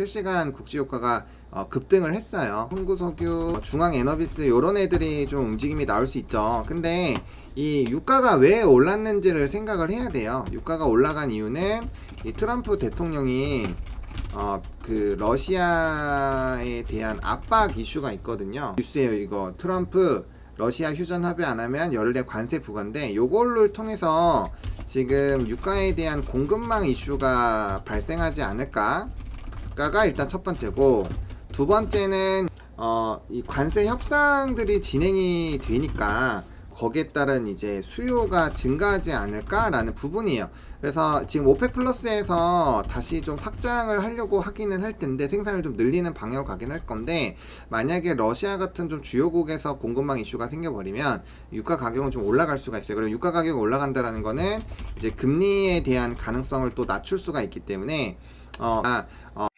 실시간 국지 효과가 어, 급등을 했어요. 홍구석유, 중앙 에너비스 이런 애들이 좀 움직임이 나올 수 있죠. 근데 이 유가가 왜 올랐는지를 생각을 해야 돼요. 유가가 올라간 이유는 이 트럼프 대통령이 어, 그 러시아에 대한 압박 이슈가 있거든요. 뉴스에요 이거 트럼프 러시아 휴전 합의 안 하면 열흘의 관세 부과인데 요걸를 통해서 지금 유가에 대한 공급망 이슈가 발생하지 않을까 가 일단 첫 번째고 두 번째는 어, 이 관세 협상들이 진행이 되니까 거기에 따른 이제 수요가 증가하지 않을까라는 부분이에요. 그래서 지금 오펙 플러스에서 다시 좀 확장을 하려고 하기는 할 텐데 생산을 좀 늘리는 방향으로 가긴 할 건데 만약에 러시아 같은 좀 주요국에서 공급망 이슈가 생겨버리면 유가 가격은 좀 올라갈 수가 있어요. 그리고 유가 가격이 올라간다라는 거는 이제 금리에 대한 가능성을 또 낮출 수가 있기 때문에 어, 아, 어,